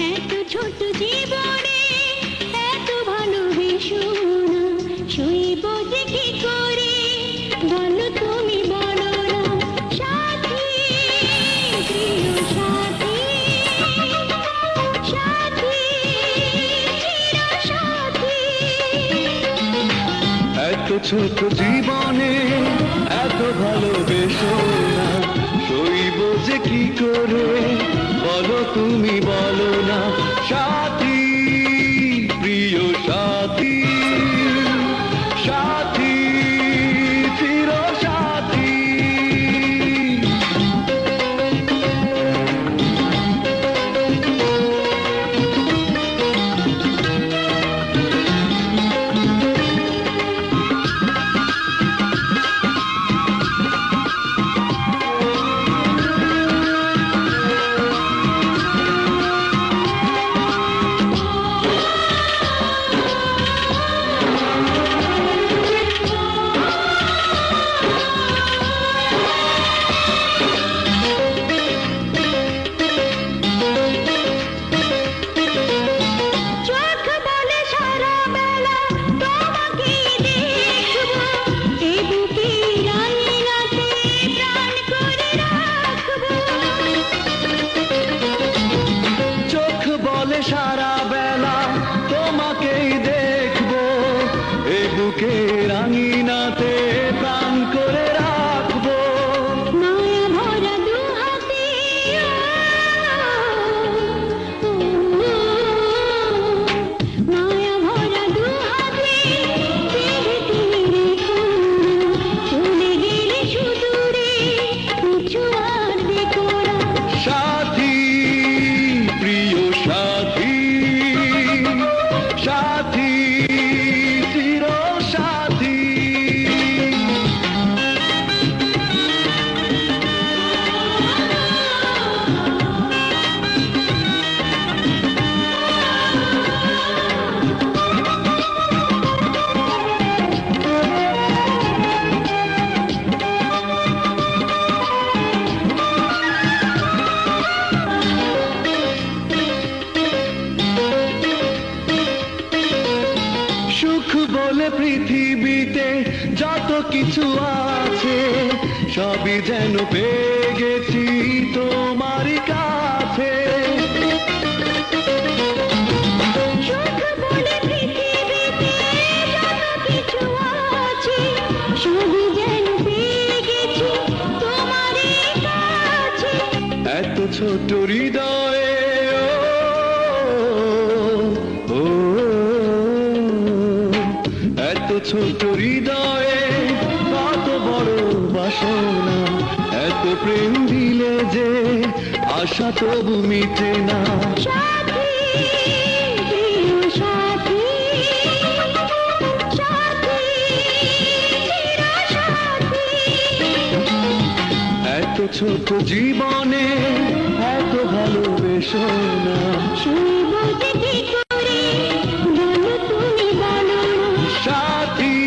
এত ছোট জীবনে এত ভালোবেসো না সইব যে কি করে? বলো তুমি, বলো না, সাথী, প্রিয় সাথী সাথী, চির এত ছোট জীবনে এত ভালোবেসো না সইব যে কি করে? বলো তুমি বলো না সাথী বলে পৃথিবীতে যত কিছু আছে সবই যেন পেয়ে গেছি তোমার কাছে। সুখ বলে পৃথিবীতে ছোট হৃদয়ে কত বড় বাসনা। এত প্রেম দিলে যে আশা তবু মিটে না। এত ছোট জীবনে এত ভালোবেসো। He